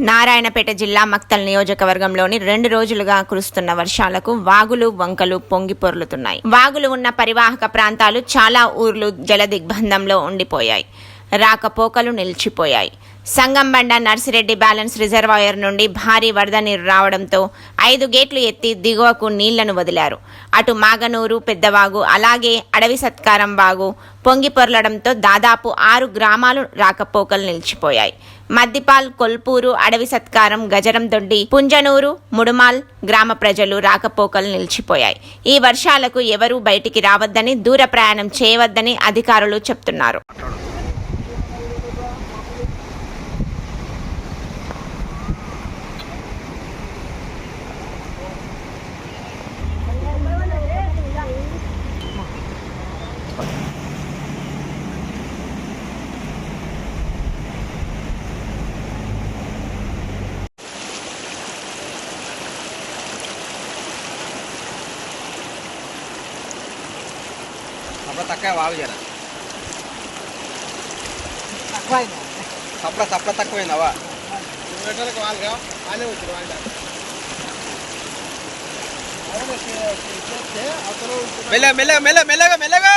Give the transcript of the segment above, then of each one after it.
నారాయణపేట జిల్లా మక్తల్ నియోజకవర్గంలోని రెండు రోజులుగా కురుస్తున్న వర్షాలకు వాగులు వంకలు పొంగి పొర్లుతున్నాయి. వాగులు ఉన్న పరివాహక ప్రాంతాలు చాలా ఊర్లు జల దిగ్బంధంలో ఉండిపోయాయి. రాకపోకలు నిలిచిపోయాయి. సంగంబండ నర్సిరెడ్డి బ్యాలెన్స్ రిజర్వాయర్ నుండి భారీ వరద నీరు రావడంతో ఐదు గేట్లు ఎత్తి దిగువకు నీళ్ళను వదిలారు. అటు మాగనూరు పెద్దవాగు అలాగే అడవి సత్కారం వాగు పొంగి పొరలడంతో దాదాపు ఆరు గ్రామాలు రాకపోకలు నిలిచిపోయాయి. మద్దిపాల్ కొల్పూరు అడవి సత్కారం గజరం దొడ్డి పుంజనూరు ముడుమాల్ గ్రామ ప్రజలు రాకపోకలు నిలిచిపోయాయి. ఈ వర్షాలకు ఎవరూ బయటికి రావద్దని దూర ప్రయాణం చేయవద్దని అధికారులు చెప్తున్నారు. సప్ల తక్కువ వాగు జర. తక్కువైంది? సప్ల సప్ల తక్కువైందవా గంటలకు వాళ్ళుగా వాళ్ళే వచ్చారు వాళ్ళ మెల్ల మెల్ల మెల్ల మెల్లగా మెల్లగా!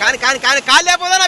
కానీ కానీ కానీ కాలు లేకపోదా